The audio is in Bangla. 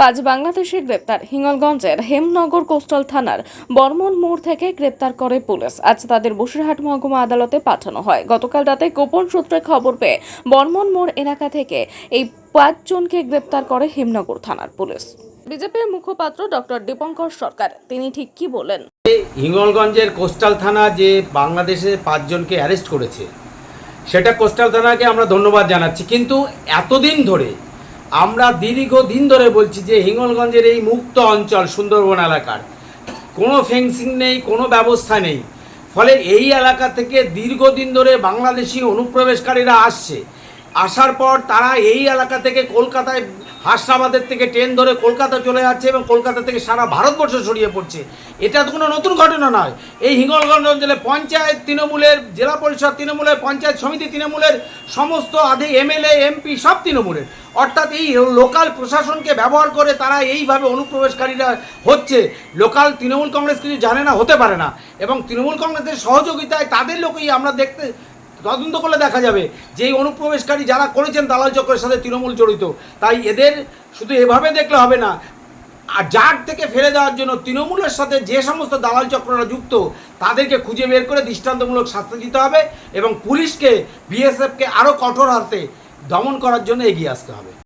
পাঁচ বাংলাদেশি গ্রেপ্তার। হিঙ্গলগঞ্জের হেমনগর কোস্টাল থানার বর্মন মোড় থেকে গ্রেপ্তার করে পুলিশ। আজ তাদের বসিরহাট মহকুমা আদালতে পাঠানো হয়। গতকাল রাতে গোপন সূত্রে খবর পেয়ে বর্মন মোড় এলাকা থেকে এই পাঁচজনকে গ্রেপ্তার করে হেমনগর থানার পুলিশ। বিজেপির মুখপাত্র ডক্টর দীপঙ্কর সরকার, তিনি ঠিক কি বলেন? হিঙ্গলগঞ্জের কোস্টাল থানা যে বাংলাদেশে পাঁচজনকে অ্যারেস্ট করেছে, সেটা কোস্টাল থানাকে আমরা ধন্যবাদ জানাচ্ছি। কিন্তু এতদিন ধরে আমরা দীর্ঘদিন ধরে বলছি যে হিঙ্গলগঞ্জের এই মুক্ত অঞ্চল সুন্দরবন এলাকার, কোনো ফেন্সিং নেই, কোনো ব্যবস্থা নেই। ফলে এই এলাকা থেকে দীর্ঘদিন ধরে বাংলাদেশি অনুপ্রবেশকারীরা আসছে। আসার পর তারা এই এলাকা থেকে কলকাতায় হাসনাবাদের থেকে ট্রেন ধরে কলকাতা চলে যাচ্ছে এবং কলকাতা থেকে সারা ভারতবর্ষ ছড়িয়ে পড়ছে। এটা তো কোনো নতুন ঘটনা নয়। এই হিঙ্গলগঞ্জ অঞ্চলে পঞ্চায়েত তৃণমূলের, জেলা পরিষদ তৃণমূলের, পঞ্চায়েত সমিতি তৃণমূলের, সমস্ত আধে এমএলএ, এমপি সব তৃণমূলের। অর্থাৎ এই লোকাল প্রশাসনকে ব্যবহার করে তারা এইভাবে অনুপ্রবেশকারীরা হচ্ছে। লোকাল তৃণমূল কংগ্রেস কিছু জানে না, হতে পারে না। এবং তৃণমূল কংগ্রেসের সহযোগিতায় তাদের লোকই আমরা দেখতে তদন্ত করলে দেখা যাবে। যে অনুপ্রবেশকারী যারা করেছেন দালাল চক্রের সাথে তৃণমূল জড়িত, তাই এদের শুধু এভাবে দেখলে হবে না, আর যার থেকে ফেলে দেওয়ার জন্য তৃণমূলের সাথে যে সমস্ত দালাল চক্ররা যুক্ত, তাদেরকে খুঁজে বের করে দৃষ্টান্তমূলক শাস্তি দিতে হবে এবং পুলিশকে, বিএসএফকে আরও কঠোর হাতে দমন করার জন্য এগিয়ে আসতে হবে।